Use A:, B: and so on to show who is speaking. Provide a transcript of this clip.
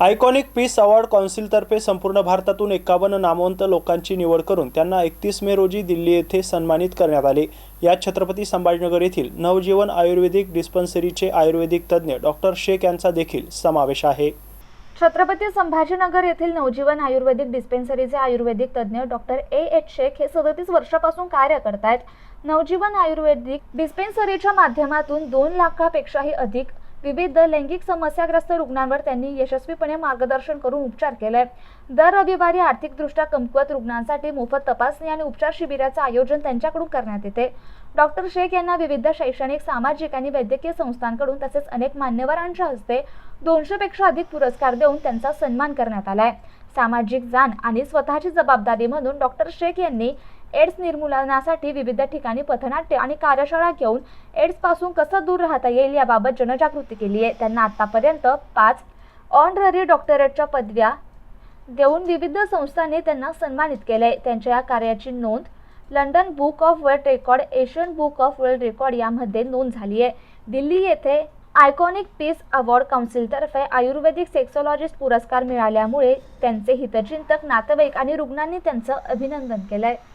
A: Iconic peace award काउन्सिलतर्फे संपूर्ण भारतातून एकावन्न नामवंत लोकांची निवड करून त्यांना एकतीस मे रोजी दिल्ली येथे सन्मानित करण्यात आले. यात छत्रपती संभाजीनगर येथील नवजीवन आयुर्वेदिक डिस्पन्सरीचे आयुर्वेदिक तज्ज्ञ डॉक्टर शेख यांचा देखील समावेश आहे.
B: छत्रपती संभाजीनगर येथील नवजीवन आयुर्वेदिक डिस्पेन्सरीचे आयुर्वेदिक तज्ज्ञ डॉक्टर ए. एच. शेख हे सदतीस वर्षापासून कार्य करतायत. नवजीवन आयुर्वेदिक डिस्पेन्सरीच्या माध्यमातून दोन लाखापेक्षाही अधिक विविध लैंगिक समस्याग्रस्त रुग्णांवर त्यांनी यशस्वीपणे मार्गदर्शन करून उपचार केले. दर रविवारी आर्थिकदृष्ट्या कमकुवत रुग्णांसाठी मोफत तपासणी आणि उपचार शिबिराचं आयोजन त्यांच्याकडून करण्यात येते. डॉक्टर शेख यांना विविध शैक्षणिक सामाजिक आणि वैद्यकीय संस्थांकडून तसेच अनेक मान्यवरांच्या हस्ते दोनशेपेक्षा अधिक पुरस्कार देऊन त्यांचा सन्मान करण्यात आलाय. सामाजिक जाण आणि स्वतःची जबाबदारी म्हणून डॉक्टर शेख यांनी एड्स निर्मूलनासाठी विविध ठिकाणी पथनाट्य आणि कार्यशाळा घेऊन एड्सपासून कसं दूर राहता येईल याबाबत जनजागृती केली आहे. त्यांना आतापर्यंत पाच ऑनररी डॉक्टरेटच्या पदव्या देऊन विविध संस्थांनी त्यांना सन्मानित केले त्यांच्या या कार्याची नोंद London book of world record Asian book of world record यामध्ये नोंद झाली आहे. दिल्ली येथे आयकॉनिक पीस अवॉर्ड काउन्सिलतर्फे आयुर्वेदिक सेक्सॉलॉजिस्ट पुरस्कार मिळाल्यामुळे त्यांचे हितचिंतक नातेवाईक आणि रुग्णांनी त्यांचं अभिनंदन केलं आहे